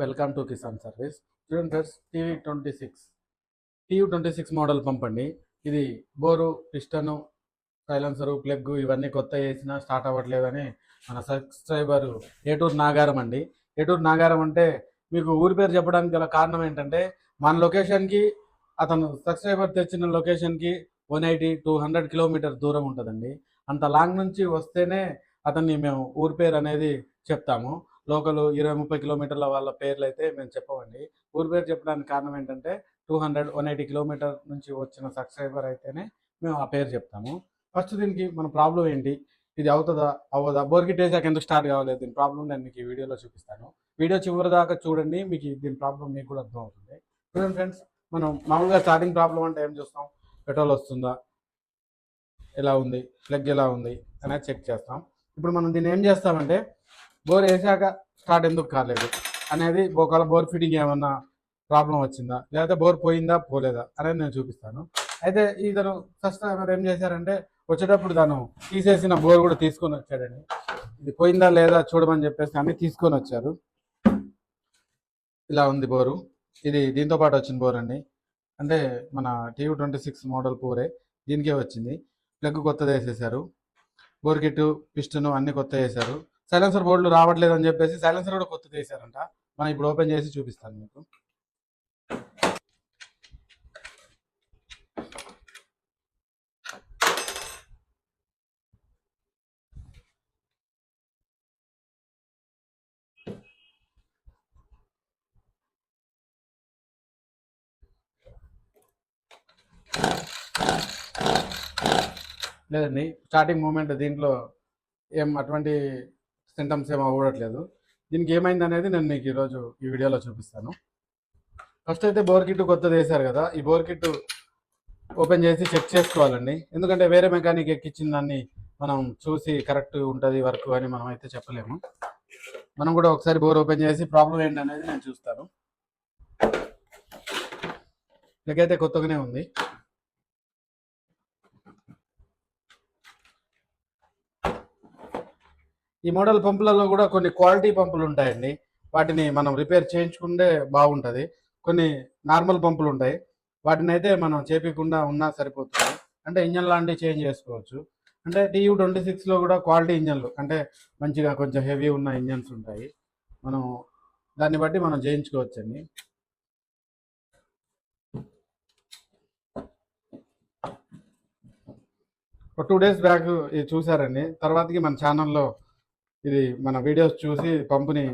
Welcome to Kisan service. చూడండి friends TV twenty six. TV twenty six model పంపండి. ఇది bore piston silencer plug ఇవన్నీ కొత్త వేసినా స్టార్ట్ అవ్వట్లేదని మన సబ్స్క్రైబర్ ఏటూరు నాగారం అండి. ఏటూరు నాగారం అంటే మీకు ఊరి పేరు చెప్పడానికి గల కారణం ఏంటంటే మన లొకేషన్కి అతను సబ్స్క్రైబర్ తెచ్చిన లొకేషన్కి one eighty two hundred kilometer దూరం ఉంటుందండి. అంత లాంగ్ నుంచి వస్తేనే అతన్ని మేము ఊరి పేరు అనేది చెప్తాము. లోకల్ ఇరవై ముప్పై కిలోమీటర్ల వాళ్ళ పేర్లు అయితే మేము చెప్పమండి. ఊరి పేరు చెప్పడానికి కారణం ఏంటంటే two hundred one eighty kilometer నుంచి వచ్చిన సబ్స్క్రైబర్ అయితేనే మేము ఆ పేరు చెప్తాము. ఫస్ట్ దీనికి మన ప్రాబ్లం ఏంటి? ఇది అవుతుందా? అవ్వదా? బోర్గిట్ వేసాక ఎందుకు స్టార్ట్ కావలేదు? దీని ప్రాబ్లం నేను మీకు ఈ వీడియోలో చూపిస్తాను. వీడియో చివరి దాకా చూడండి మీకు దీని ప్రాబ్లం మీకు కూడా అర్థం అవుతుంది. చూడండి ఫ్రెండ్స్ మనం మామూలుగా స్టార్టింగ్ ప్రాబ్లం అంటే ఏం చూస్తాం? పెట్రోల్ వస్తుందా? ఎలా ఉంది? ప్లగ్ ఎలా ఉంది? అనేది చెక్ చేస్తాం. ఇప్పుడు మనం దీన్ని ఏం చేస్తామంటే బోర్ వేసాక స్టార్ట్ ఎందుకు కాలేదు? అనేది ఒకవేళ బోర్ ఫిట్టింగ్ ఏమన్నా ప్రాబ్లం వచ్చిందా? లేకపోతే బోర్ పోయిందా? పోలేదా? అనేది నేను చూపిస్తాను. అయితే ఇతను ఫస్ట్ ఏం చేశారంటే వచ్చేటప్పుడు తను తీసేసిన బోర్ కూడా తీసుకొని వచ్చాడండి. ఇది పోయిందా లేదా చూడమని చెప్పేసి అన్ని తీసుకొని వచ్చారు. ఇలా ఉంది బోరు. ఇది దీంతో పాటు వచ్చిన బోర్ అండి. అంటే మన టీవీ ట్వంటీ సిక్స్ మోడల్ బోరే. దీనికే వచ్చింది. ప్లగ్ కొత్తది వేసేసారు బోర్ కిట్ అన్ని కొత్త వేసారు సైలెన్సర్ బోర్డులు రావట్లేదు అని చెప్పేసి సైలెన్సర్ కూడా కొత్త తీసారంట మనం ఇప్పుడు ఓపెన్ చేసి చూపిస్తాను మీకు. లేదండి స్టార్టింగ్ మూమెంట్ దీంట్లో ఏం అటువంటి సింటమ్స్ ఏమి అవ్వడట్లేదు దీనికి ఏమైంది అనేది నేను మీకు ఈరోజు ఈ వీడియోలో చూపిస్తాను. ఫస్ట్ అయితే బోర్ కిట్ కొత్తది వేశారు కదా ఈ బోర్ కిట్ ఓపెన్ చేసి చెక్ చేసుకోవాలండి. ఎందుకంటే వేరే మెకానిక్ ఎక్కించిన దాన్ని మనం చూసి కరెక్ట్ ఉంటుంది వర్క్ అని మనం అయితే చెప్పలేము. మనం కూడా ఒకసారి బోర్ ఓపెన్ చేసి ప్రాబ్లం ఏంటి అనేది నేను చూస్తాను. ఇకైతే కొత్తగానే ఉంది. ఈ మోడల్ పంపులలో కూడా కొన్ని క్వాలిటీ పంపులు ఉంటాయండి. వాటిని మనం రిపేర్ చేయించుకుంటే బాగుంటుంది. కొన్ని నార్మల్ పంపులు ఉంటాయి. వాటిని అయితే మనం చేపించకుండా ఉన్నా సరిపోతుంది. అంటే ఇంజన్ లాంటివి చేంజ్ చేసుకోవచ్చు. అంటే టీయూ ట్వంటీ సిక్స్లో కూడా క్వాలిటీ ఇంజన్లు అంటే మంచిగా కొంచెం హెవీ ఉన్న ఇంజన్స్ ఉంటాయి. మనం దాన్ని బట్టి మనం చేయించుకోవచ్చండి. ఒక టూ డేస్ బ్యాక్ ఇది చూసారండి. తర్వాతకి మన ఛానల్లో ఇది మన వీడియోస్ చూసి పంపుని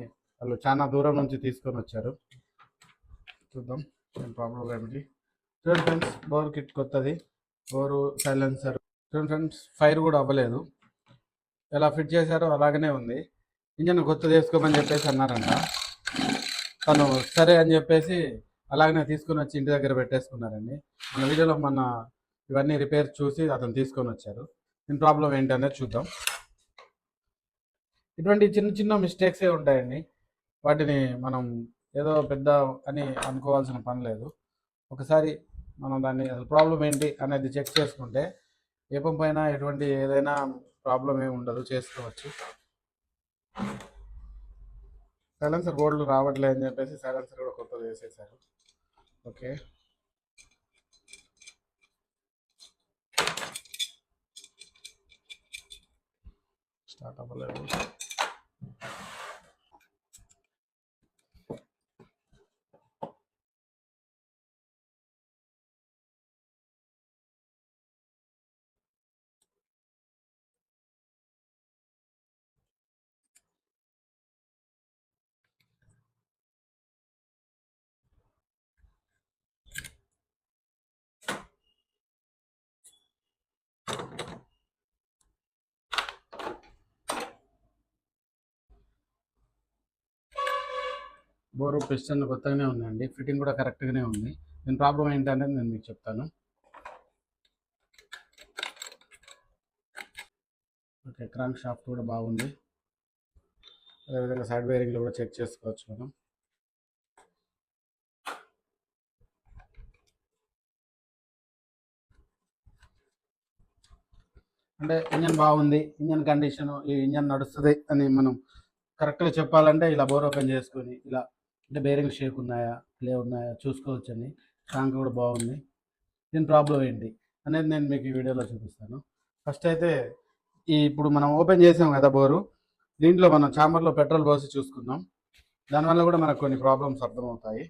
వాళ్ళు చాలా దూరం నుంచి తీసుకొని వచ్చారు. చూద్దాం ఏం ప్రాబ్లం ఏమిటి? చూడండి ఫ్రెండ్స్ బోర్ కిట్ కొత్తది. బోరు సైలెన్సర్ చూడండి ఫ్రెండ్స్ ఫైర్ కూడా అవ్వలేదు. ఎలా ఫిట్ చేశారో అలాగనే ఉంది. ఇంజన్ కొత్తది వేసుకోమని చెప్పేసి అన్నారంట. తను సరే అని చెప్పేసి అలాగనే తీసుకొని వచ్చి ఇంటి దగ్గర పెట్టేసుకున్నారండి. మన వీడియోలో మన ఇవన్నీ రిపేర్ చూసి అతను తీసుకొని వచ్చారు. దీని ప్రాబ్లం ఏంటి అనేది చూద్దాం. ఇటువంటి చిన్న చిన్న మిస్టేక్సే ఉంటాయండి. వాటిని మనం ఏదో పెద్ద అని అనుకోవాల్సిన పని లేదు. ఒకసారి మనం దాన్ని అసలు ప్రాబ్లం ఏంటి అనేది చెక్ చేసుకుంటే ఏ పైన ఎటువంటి ఏదైనా ప్రాబ్లం ఏమి ఉండదు చేసుకోవచ్చు. సైలెన్సర్ బోర్డులు రావట్లేదు అని చెప్పేసి సైలెన్సర్ కూడా కొత్తది వేసేసారు. ఓకే. స్టార్ట్ అవ్వలేదు. బోరు పిస్టన్ కొత్తగానే ఉందండి. ఫిట్టింగ్ కూడా కరెక్ట్గానే ఉంది. దీని ప్రాబ్లం ఏంటనేది నేను మీకు చెప్తాను. ఓకే క్రాంక్ షాఫ్ట్ కూడా బాగుంది. అదేవిధంగా సైడ్ వైరింగ్లో కూడా చెక్ చేసుకోవచ్చు మనం. అంటే ఇంజన్ బాగుంది. ఇంజన్ కండిషన్ ఈ ఇంజన్ నడుస్తుంది అని మనం కరెక్ట్గా చెప్పాలంటే ఇలా బోర్ ఓపెన్ చేసుకొని ఇలా అంటే బేరింగ్ షేక్ ఉన్నాయా ప్లే ఉన్నాయా చూసుకోవచ్చండి ట్యాంక్ కూడా బాగుంది. దీని ప్రాబ్లం ఏంటి అనేది నేను మీకు ఈ వీడియోలో చూపిస్తాను. ఫస్ట్ అయితే ఈ ఇప్పుడు మనం ఓపెన్ చేసాం కదా బోరు. దీంట్లో మనం చాంబర్లో పెట్రోల్ పోసి చూసుకుందాం. దానివల్ల కూడా మనకు కొన్ని ప్రాబ్లమ్స్ అర్థమవుతాయి.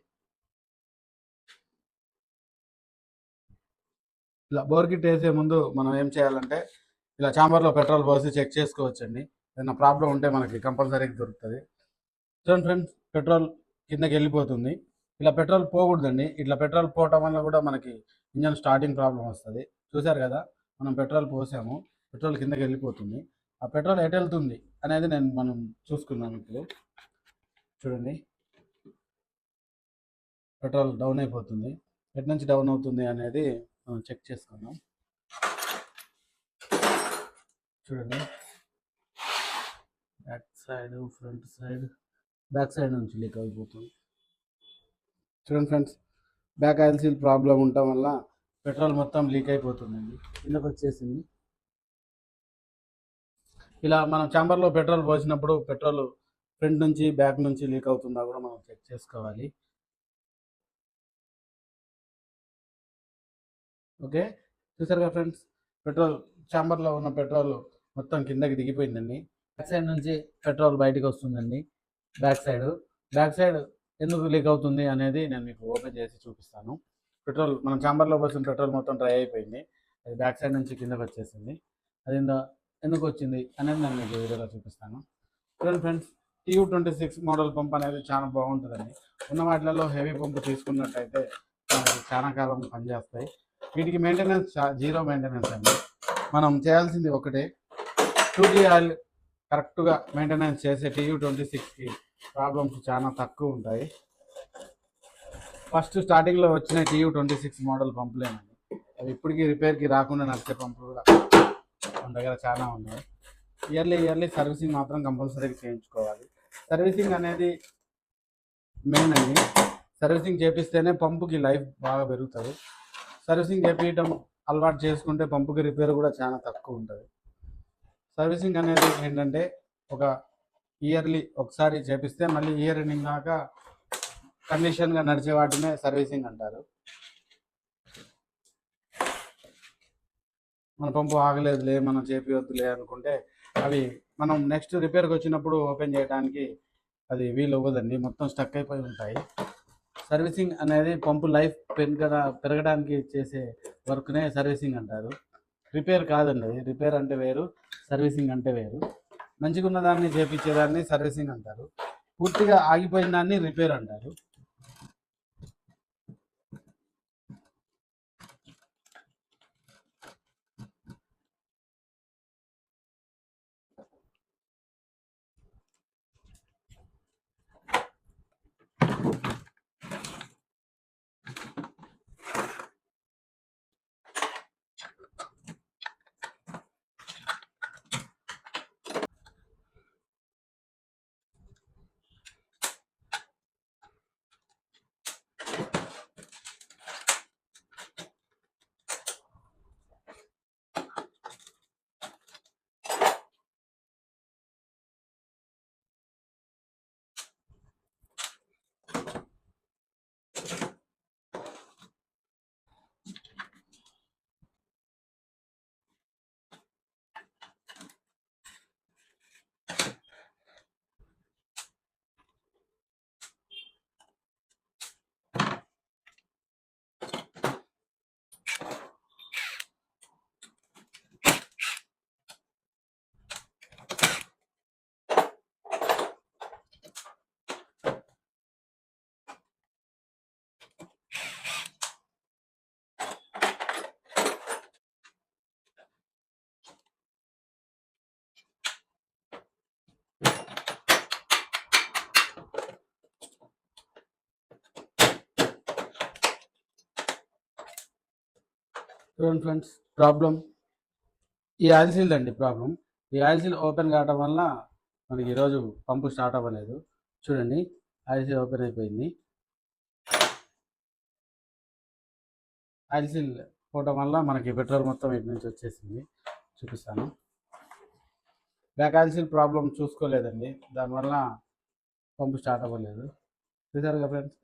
ఇలా బోర్ కిట్ వేసే ముందు మనం ఏం చేయాలంటే ఇలా చాంబర్లో పెట్రోల్ పోసి చెక్ చేసుకోవచ్చండి. ఏదైనా ప్రాబ్లం ఉంటే మనకి కంపల్సరీగా దొరుకుతుంది. చూడండి ఫ్రెండ్స్ పెట్రోల్ కిందకి వెళ్ళిపోతుంది ఇలా పెట్రోల్ పోకూడదండి. ఇట్లా పెట్రోల్ పోవటం వల్ల కూడా మనకి ఇంజన్ స్టార్టింగ్ ప్రాబ్లం వస్తుంది. చూసారు కదా? మనం పెట్రోల్ పోసాము. పెట్రోల్ కిందకి వెళ్ళిపోతుంది ఆ పెట్రోల్ ఎటు వెళ్తుంది అనేది నేను మనం చూసుకున్నాను ఇప్పుడు. చూడండి. పెట్రోల్ డౌన్ అయిపోతుంది. ఎటు నుంచి డౌన్ అవుతుంది అనేది మనం చెక్ చేసుకుందాం. చూడండి. Back side front side. Back side నుంచి లీక్ అయిపోతుంది. చూడండి friends back oil seal problem ఉండటం వల్ల పెట్రోల్ మొత్తం లీక్ అయిపోతుందండి. కిందకు వచ్చేసింది. ఇలా మనం చాంబర్లో పెట్రోల్ పోసినప్పుడు పెట్రోల్ ఫ్రంట్ నుంచి బ్యాక్ నుంచి లీక్ అవుతుందా కూడా మనం చెక్ చేసుకోవాలి. ఓకే? చూసారుగా ఫ్రెండ్స్ పెట్రోల్ చాంబర్లో ఉన్న పెట్రోల్ మొత్తం కిందకి దిగిపోయిందండి. బ్యాక్ సైడ్ నుంచి పెట్రోల్ బయటకు వస్తుందండి. బ్యాక్ సైడ్ బ్యాక్ సైడ్ ఎందుకు లీక్ అవుతుంది అనేది నేను మీకు ఓపెన్ చేసి చూపిస్తాను. పెట్రోల్ మనం చాంబర్లో పోసిన పెట్రోల్ మొత్తం డ్రై అయిపోయింది. అది బ్యాక్ సైడ్ నుంచి కిందకి వచ్చేసింది. అది ఎందు- ఎందుకు వచ్చింది అనేది నేను మీకు వీడియోలో చూపిస్తాను. చూడండి friends TU twenty six model pump అనేది చాలా బాగుంటుందండి. ఉన్న వాటిలలో హెవీ పంపు తీసుకున్నట్టయితే మనకి చాలా కాలం పనిచేస్తాయి. వీటికి మెయింటెనెన్స్ జీరో మెయింటెనెన్స్ అండి. మనం చేయాల్సింది ఒకటే. టూ ఆయిల్ కరెక్ట్గా మెయింటెనెన్స్ చేసే టీయూ ట్వంటీ సిక్స్కి ప్రాబ్లమ్స్ చాలా తక్కువ ఉంటాయి. ఫస్ట్ స్టార్టింగ్లో వచ్చిన టీయూ ట్వంటీ సిక్స్ మోడల్ పంపులేనండి అవి ఇప్పటికీ రిపేర్కి రాకుండా నడిచే పంపులు కూడా మన దగ్గర చాలా ఉన్నాయి. ఇయర్లీ ఇయర్లీ సర్వీసింగ్ మాత్రం కంపల్సరీగా చేయించుకోవాలి. సర్వీసింగ్ అనేది మెయిన్ అండి. సర్వీసింగ్ చేపిస్తేనే పంపుకి లైఫ్ బాగా పెరుగుతుంది. సర్వీసింగ్ చేపించడం అలవాటు చేసుకుంటే పంపుకి రిపేర్ కూడా చాలా తక్కువ ఉంటుంది. సర్వీసింగ్ అనేది ఏంటంటే ఒక ఇయర్లీ ఒకసారి చేపిస్తే మళ్ళీ ఇయర్ ఎండింగ్ దాకా కండిషన్గా నడిచే వాటినే సర్వీసింగ్ అంటారు. మన పంపు ఆగలేదులే మనం చేపివద్దులే అనుకుంటే అవి మనం నెక్స్ట్ రిపేర్కి వచ్చినప్పుడు ఓపెన్ చేయడానికి అది వీలు అవ్వదండి మొత్తం స్టక్ అయిపోయి ఉంటాయి. సర్వీసింగ్ అనేది పంపు లైఫ్ పెరగడా పెరగడానికి చేసే వర్క్నే సర్వీసింగ్ అంటారు. రిపేర్ కాదండి రిపేర్ అంటే వేరు సర్వీసింగ్ అంటే వేరు. మంచిగా ఉన్న దాన్ని చేపించేదాన్ని సర్వీసింగ్ అంటారు. పూర్తిగా ఆగిపోయిన దాన్ని రిపేర్ అంటారు. చూడండి ఫ్రెండ్స్ ప్రాబ్లం ఈ ఆయిల్ సీల్ అండి ప్రాబ్లం ఈ ఆయిల్ సీల్ ఓపెన్ కావటం వల్ల మనకి ఈరోజు పంపు స్టార్ట్ అవ్వలేదు. చూడండి ఆయిల్ సీల్ ఓపెన్ అయిపోయింది. ఆయిల్ సీల్ పోవడం వల్ల మనకి పెట్రోల్ మొత్తం ఇటు నుంచి వచ్చేసింది. చూపిస్తాను. బ్యాక్ ఆయిల్ సీల్ ప్రాబ్లం చూసుకోలేదండి దానివల్ల పంపు స్టార్ట్ అవ్వలేదు. చూసారుగా ఫ్రెండ్స్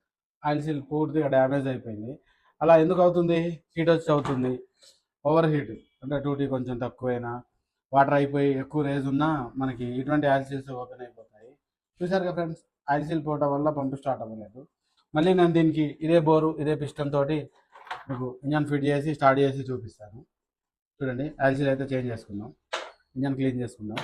ఆయిల్ సీల్ పూర్తిగా డ్యామేజ్ అయిపోయింది. అలా ఎందుకు అవుతుంది? హీట్ వచ్చి అవుతుంది. Over heat. అంటే డ్యూటీ కొంచెం తక్కువైనా వాటర్ అయిపోయి ఎక్కువ రేజ్ ఉన్నా మనకి ఇటువంటి ఆయిల్ ఓపెన్ అయిపోతాయి. చూసారుగా ఫ్రెండ్స్ ఆల్సిల్ సీల్ పోవటం వల్ల పంపు స్టార్ట్ అవ్వలేదు. మళ్ళీ నేను దీనికి ఇదే బోరు ఇదే పిస్టన్ తోటి మీకు ఇంజన్ ఫిట్ చేసి స్టార్ట్ చేసి చూపిస్తాను. చూడండి ఆల్సిల్ అయితే చేంజ్ చేసుకుందాం. ఇంజన్ క్లీన్ చేసుకుందాం.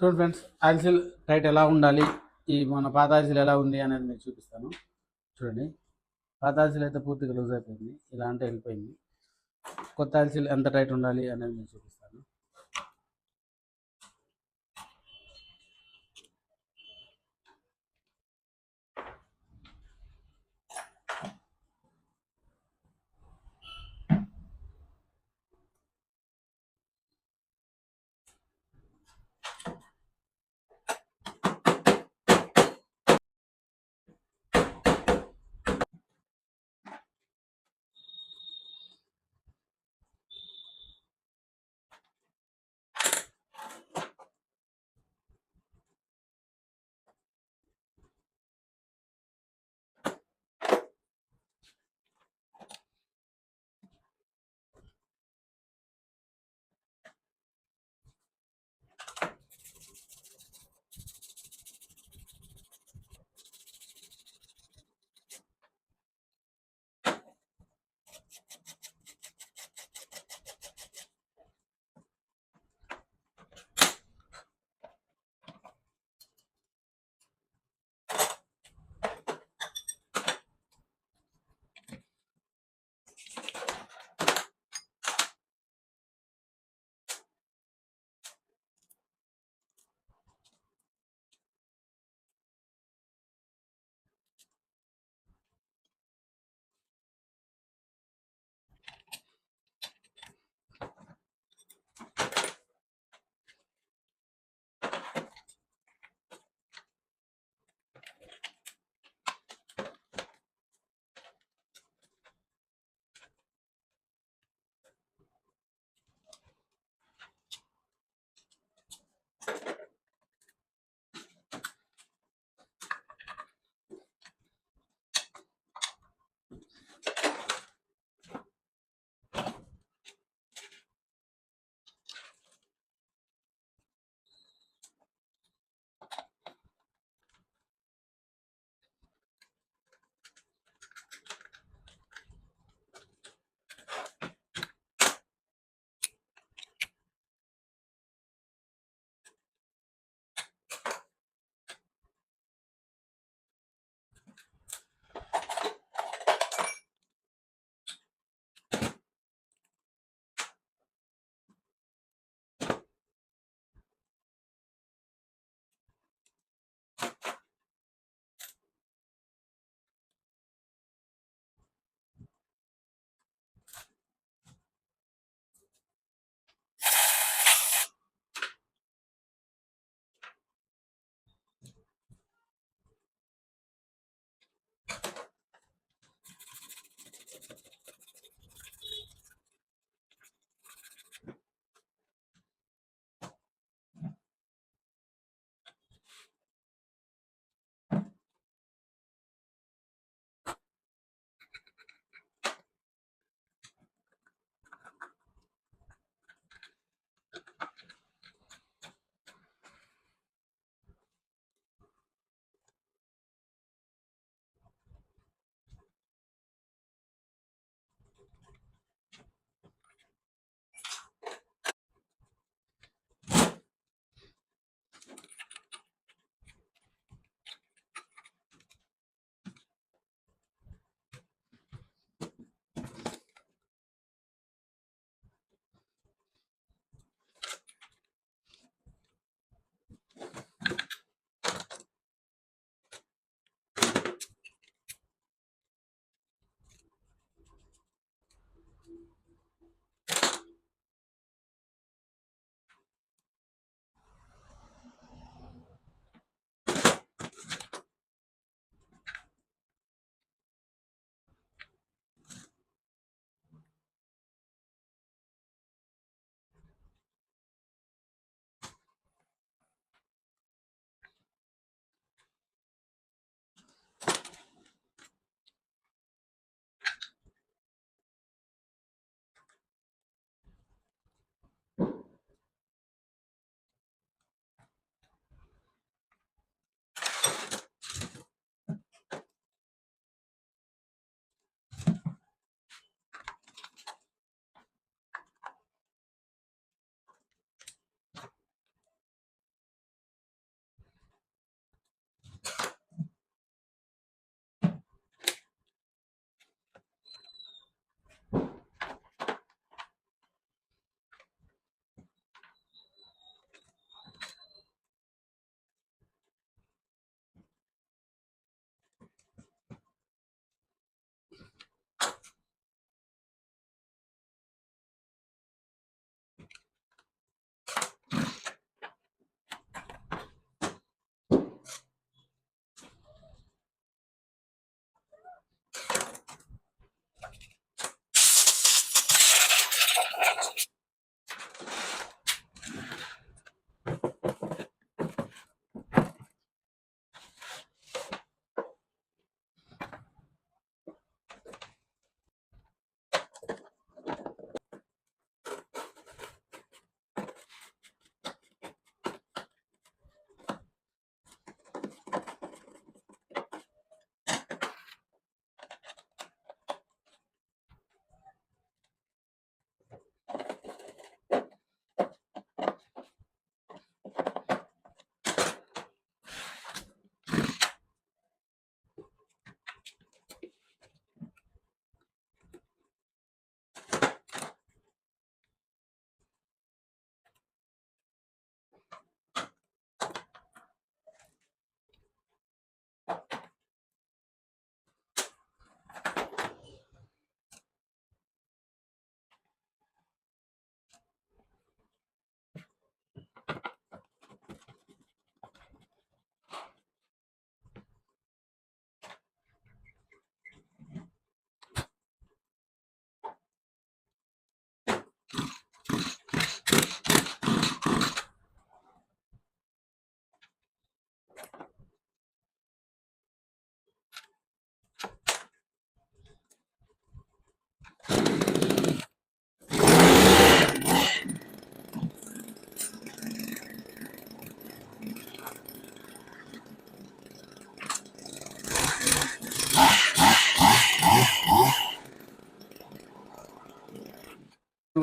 చూడండి ఫ్రెండ్స్ ఆన్సిల్ టైట్ ఎలా ఉండాలి? ఈ మన పాత ఆయిల్ ఎలా ఉంది అనేది మీకు చూపిస్తాను. చూడండి. పాత అయితే పూర్తిగా లూజ్ అయిపోయింది. ఇలా అంటే వెళ్ళిపోయింది. కొత్త ఆన్సిల్ ఎంత టైట్ ఉండాలి అనేది మీకు చూపిస్తాను.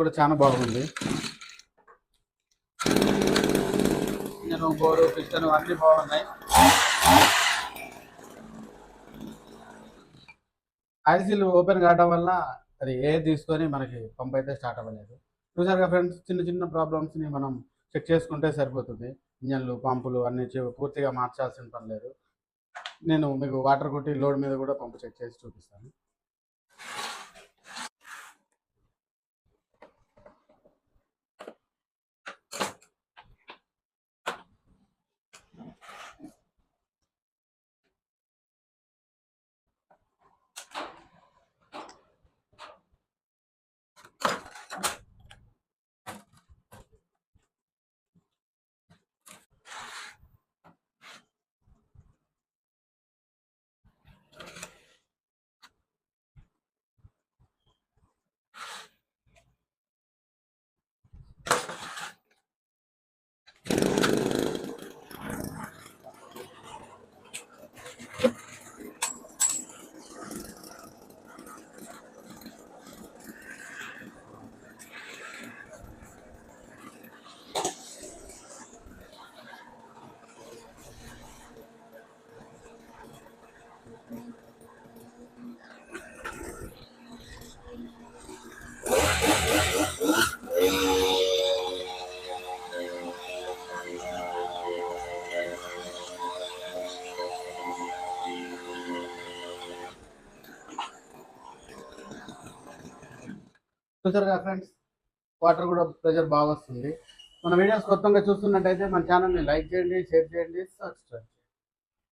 కూడా చాలా బాగుంది. నేను బోరు పిస్టన్ అన్నీ బాగున్నాయి. ఐసీలు ఓపెన్ కావడం వల్ల అది ఏ తీసుకొని మనకి పంప్ అయితే స్టార్ట్ అవ్వలేదు. చూసారుగా ఫ్రెండ్స్ చిన్న చిన్న ప్రాబ్లమ్స్ని మనం చెక్ చేసుకుంటే సరిపోతుంది. ఇంజన్లు పంపులు అన్ని పూర్తిగా మార్చాల్సిన పని లేదు. నేను మీకు వాటర్ కొట్టి లోడ్ మీద కూడా పంపు చెక్ చేసి చూపిస్తాను. చూసారుగా ఫ్రెండ్స్? వాటర్ కూడా ప్రెషర్ బాగా వస్తుంది. మన వీడియోస్ కొత్తగా చూస్తున్నట్టయితే మన ఛానల్ని లైక్ చేయండి షేర్ చేయండి సబ్స్క్రైబ్